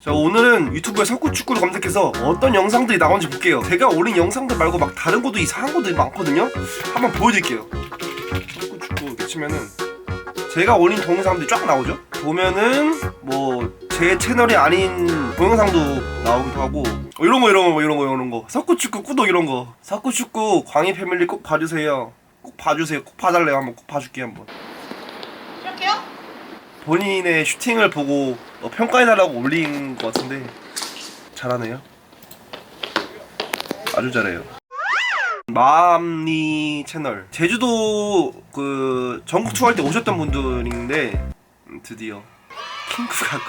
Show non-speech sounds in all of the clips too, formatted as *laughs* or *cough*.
자 오늘은 유튜브에 석구축구를 검색해서 어떤 영상들이 나오는지 볼게요. 제가 올린 영상들 말고 막 다른 것도 이상한 것들이 많거든요? 한번 보여드릴게요. 석구축구 치면은 제가 올린 동영상들이 쫙 나오죠? 보면은 뭐 제 채널이 아닌 동영상도 나오기도 하고 어, 이런 거 이런 거 이런 거 이런 거. 석구축구 구독 이런 거. 석구축구 광희 패밀리 꼭 봐주세요. 꼭 봐주세요. 꼭 봐달래요. 한번 꼭 봐줄게요 한번? 본인의 슈팅을 보고 어, 평가해달라고 올린 것 같은데 잘하네요. 아주 잘해요. 마암니 채널 제주도 그 전국 투어할 때 오셨던 분들인데 음, 드디어 킹크 가고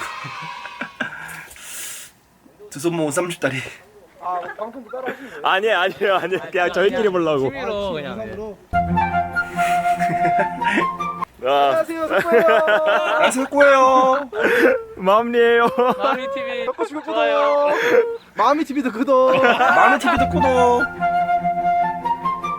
*laughs* 두 손 모은 쌈짓다리 아니 아니요 아니요 그냥 저희끼리 보려고 취미로 그냥 예. *laughs* 아, 안녕하세요 안녕하세요 꼬예요 마음리에요 마음이 TV 싶어 좋아요. 마음이 TV도 그도 마음의 TV도 구독.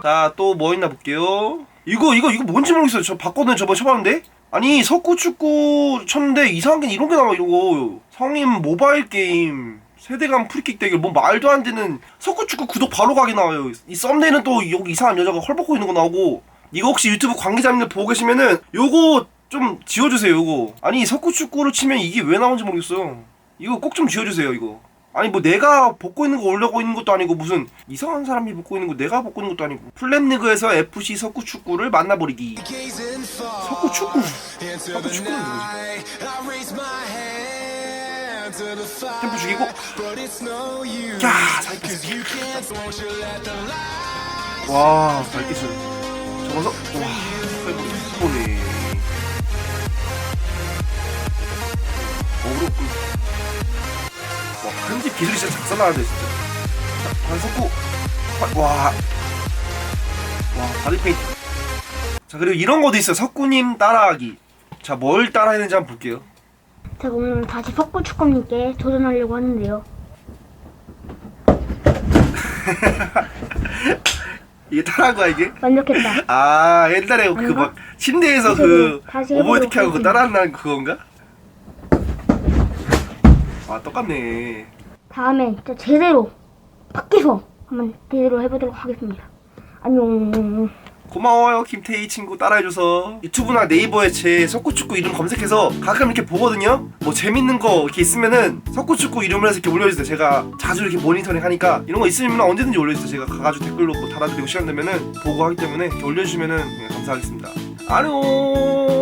자, 또 뭐 있나 볼게요. 이거, 이거, 이거 뭔지 모르겠어요. 저 봤거든요. 저번에 쳐봤는데. 아니, 석구 축구 쳤는데 이상한 게 이런 게 나와, 이거. 성인 모바일 게임. 세대간 프리킥 대결. 뭐 말도 안 되는 석구 축구 구독 바로 가게 나와요. 이 썸네일은 또 여기 이상한 여자가 헐벗고 있는 거 나오고. 이거 혹시 유튜브 관계자님들 보고 계시면은 요거 좀 지워주세요, 요거. 아니, 석구축구를 치면 이게 왜 나오는지 모르겠어요. 이거 꼭 좀 지워주세요, 이거. 아니 뭐 내가 벗고 있는 거 올려고 있는 것도 아니고 무슨 이상한 사람이 벗고 있는 거 내가 벗고 있는 것도 아니고 플랩리그에서 FC 석구 축구를 만나버리기 석구 축구 석구 축구는 누구지? 템포 죽이고 야 살기술 와살 접어서 와 어그로 끌 와, 편집 기술이 진짜 작살나는데 진짜. 자, 반석구. 와, 와, 와, 바디 페인트. 자, 그리고 이런 것도 있어요. 석구님 따라하기. 자, 뭘 따라했는지 한번 볼게요. 제가 오늘 다시 석구 축구님께 도전하려고 하는데요. *laughs* 이게 따라한 거야, 이게? 완벽했다. *laughs* 아, 옛날에 그 막 침대에서 그 다시 해보도록 오버헤드키 하고 하겠습니다. 따라한다는 그건가? 아, 똑같네. 다음에 진짜 제대로 밖에서 한번 제대로 해보도록 하겠습니다. 안녕. 고마워요 김태희 친구 따라해줘서. 유튜브나 네이버에 제 석구축구 이름 검색해서 가끔 이렇게 보거든요. 뭐 재밌는 거 이렇게 있으면은 석구축구 이름을 해서 이렇게 올려주세요. 제가 자주 이렇게 모니터링 하니까 이런 거 있으면 언제든지 올려주세요. 제가 가가지고 댓글로 뭐 달아드리고 시간 되면은 보고 하기 때문에 이렇게 올려주시면은 네, 감사하겠습니다. 안녕